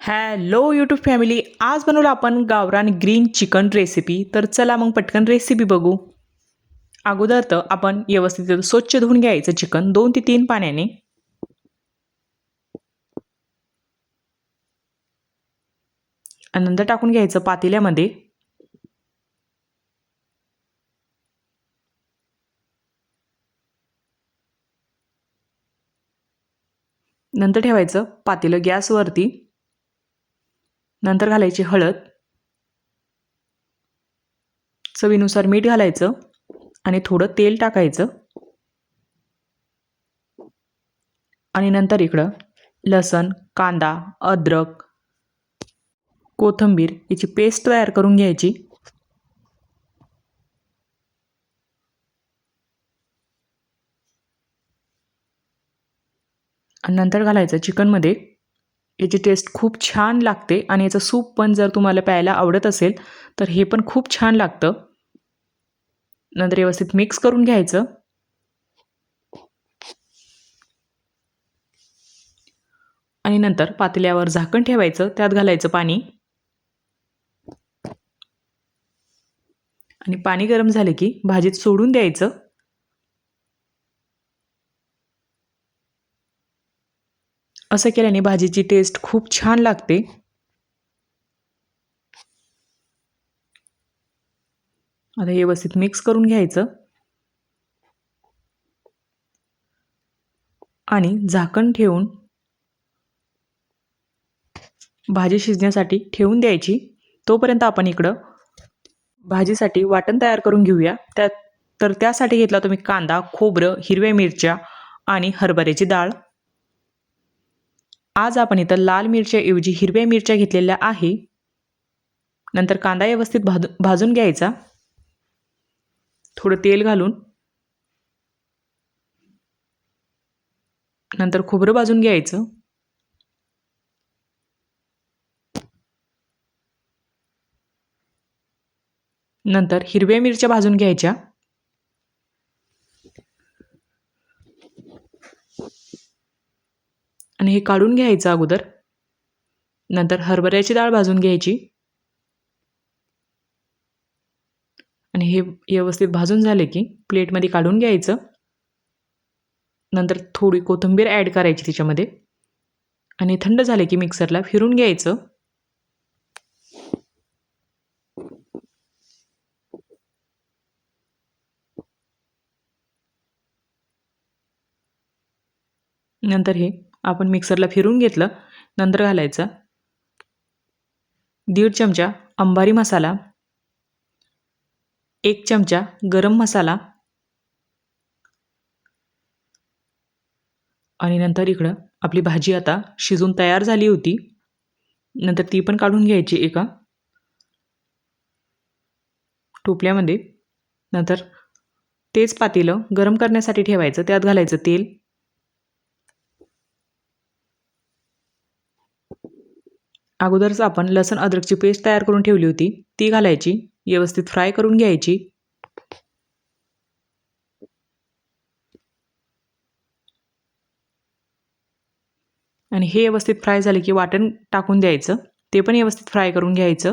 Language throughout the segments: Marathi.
हॅलो यूट्यूब फॅमिली आज बनवलं आपण गावरान ग्रीन चिकन रेसिपी तर चला मग पटकन रेसिपी बघू. अगोदर तर आपण व्यवस्थित स्वच्छ धुवून घ्यायचं चिकन दोन ते तीन पाण्याने. नंतर टाकून घ्यायचं पातेल्यामध्ये. नंतर ठेवायचं पातेलं गॅसवरती. नंतर घालायची हळद. चवीनुसार मीठ घालायचं आणि थोडं तेल टाकायचं. आणि नंतर इकडं लसण कांदा अद्रक कोथिंबीर याची पेस्ट तयार करून घ्यायची. आणि नंतर घालायचं चिकनमध्ये. याची टेस्ट खूप छान लागते आणि याचं सूप पण जर तुम्हाला प्यायला आवडत असेल तर हे पण खूप छान लागतं. नंतर व्यवस्थित मिक्स करून घ्यायचं. आणि नंतर पातेल्यावर झाकण ठेवायचं त्यात घालायचं पाणी. आणि पाणी गरम झाले की भाजीत सोडून द्यायचं. असं केल्याने भाजीची टेस्ट खूप छान लागते. आता व्यवस्थित मिक्स करून घ्यायचं. आणि झाकण ठेवून भाजी शिजण्यासाठी ठेवून द्यायची. तोपर्यंत आपण इकडं भाजीसाठी वाटण तयार करून घेऊया. त्या तर त्यासाठी घेतला तुम्ही कांदा खोबरं हिरव्या मिरच्या आणि हरभऱ्याची डाळ. आज आपण इथं लाल मिरच्याऐवजी हिरव्या मिरच्या घेतलेल्या आहे. नंतर कांदा व्यवस्थित भाजू भाजून घ्यायचा. थोडं तेल घालून. नंतर खोबरं भाजून घ्यायचं. नंतर हिरव्या मिरच्या भाजून घ्यायच्या. आणि हे काढून घ्यायचं अगोदर. नंतर हरभऱ्याची डाळ भाजून घ्यायची. आणि हे व्यवस्थित भाजून झाले की प्लेटमध्ये काढून घ्यायचं. नंतर थोडी कोथिंबीर ॲड करायची त्याच्यामध्ये आणि थंड झाले की मिक्सरला फिरून घ्यायचं. नंतर हे आपण मिक्सरला फिरून घेतलं नंतर घालायचं. दीड चमचा अंबारी मसाला एक चमचा गरम मसाला आणि नंतर इकडं आपली भाजी आता शिजून तयार झाली होती. नंतर ती पण काढून घ्यायची एका टोपल्यामध्ये. नंतर तेच पातेलं गरम करण्यासाठी ठेवायचं. त्यात घालायचं तेल. अगोदरच आपण लसण अद्रकची पेस्ट तयार करून ठेवली होती. ती घालायची. व्यवस्थित फ्राय करून घ्यायची. आणि हे व्यवस्थित फ्राय झाले की वाटण टाकून द्यायचं. ते पण व्यवस्थित फ्राय करून घ्यायचं.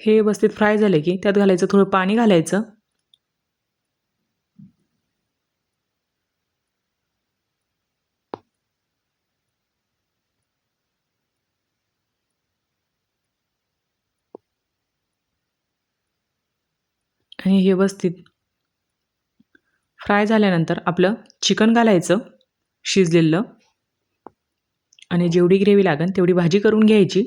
हे व्यवस्थित फ्राय झाले की त्यात घालायचं थोडं पाणी घालायचं. आणि हे व्यवस्थित फ्राय झाल्यानंतर आपलं चिकन घालायचं शिजलेलं. आणि जेवढी ग्रेव्ही लागेल तेवढी भाजी करून घ्यायची.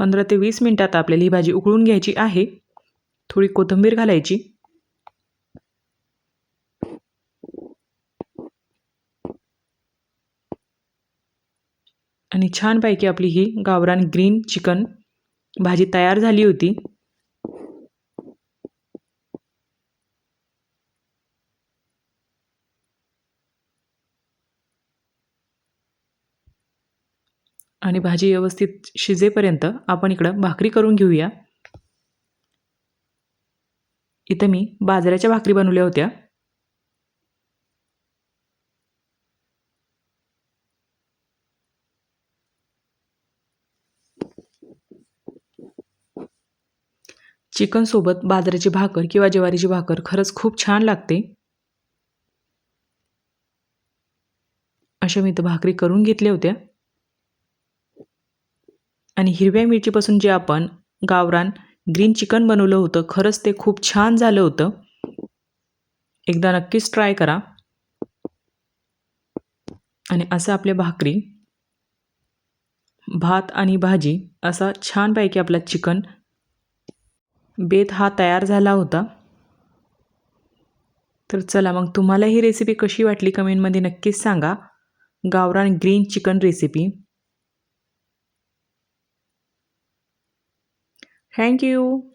पंधरा ते वीस मिनटात आपल्याला ही भाजी उकळून घ्यायची आहे. थोडी कोथिंबीर घालायची. आणि छानपैकी आपली ही गावरान ग्रीन चिकन भाजी तयार झाली होती. आणि भाजी व्यवस्थित शिजेपर्यंत आपण इकडं भाकरी करून घेऊया. इथं मी बाजऱ्याच्या भाकरी बनवल्या होत्या. चिकनसोबत बाजऱ्याची भाकर किंवा ज्वारीची भाकर खरंच खूप छान लागते. अशा मी इथं भाकरी करून घेतल्या होत्या. आणि हिरव्या मिरचीपासून जे आपण गावरान ग्रीन चिकन बनवलं होतं खरंच ते खूप छान झालं होतं. एकदा नक्कीच ट्राय करा. आणि असं आपल्या भाकरी भात आणि भाजी असा छानपैकी आपला चिकन बेत हा तयार झाला होता. तर चला मग तुम्हाला ही रेसिपी कशी वाटली कमेंटमध्ये नक्कीच सांगा. गावरान green chicken recipe Thank you.